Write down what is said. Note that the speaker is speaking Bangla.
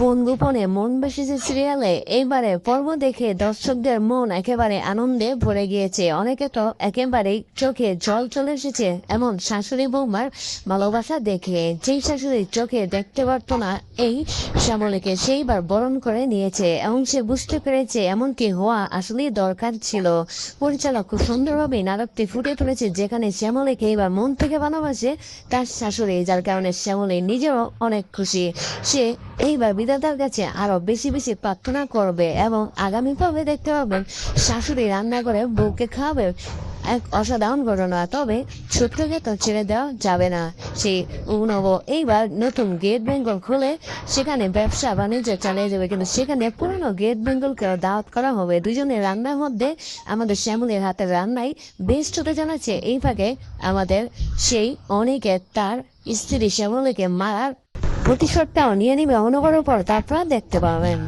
কোন গোপনে মন বেসেছে সিরিয়ালে এইবারে পর্ব দেখে দর্শকদের মন একেবারে আনন্দে ভরে গিয়েছে। অনেকে তো একেবারেই চোখে জল চলে এসেছে, এমন শাশুড়ি বৌমার ভালোবাসা দেখে। যেই শাশুড়ি চোখে দেখতে পারতো না, এই শ্যামলীকে সেইবার বরণ করে নিয়েছে এবং সে বুঝতে পেরেছে এমনকি হওয়া আসলেই দরকার ছিল। পরিচালক খুব সুন্দরভাবে নাটকটি ফুটে তুলেছে, যেখানে শ্যামলীকে এইবার মন থেকে ভালোবাসে তার শাশুড়ি, যার কারণে শ্যামলী নিজেও অনেক খুশি। সে এইবার বিধাতার কাছে আরও বেশি বেশি প্রার্থনা করবে এবং আগামী পর্বে দেখতে পাবেন শাশুড়ি রান্না করে বউকে খাওয়াবে এক অসাধারণ ঘটনা। তবে সূত্রকে তো ছেড়ে দেওয়া যাবে না। সেই অভিনব এইবার নতুন গেট বেঙ্গল খুলে সেখানে ব্যবসা বাণিজ্য চালিয়ে যাবে। কিন্তু সেখানে পুরনো গেট বেঙ্গলকে দাওয়াত করা হবে। দুজনের রান্নার মধ্যে আমাদের শ্যামলের হাতের রান্নাই বেস্ট হতে জানাচ্ছে এই ফাঁকে আমাদের সেই অনেকে তার স্ত্রী শ্যামলীকে মারার প্রতিশোধটাও নিয়ে নিবে অনবর পর তারপর দেখতে পাবেন।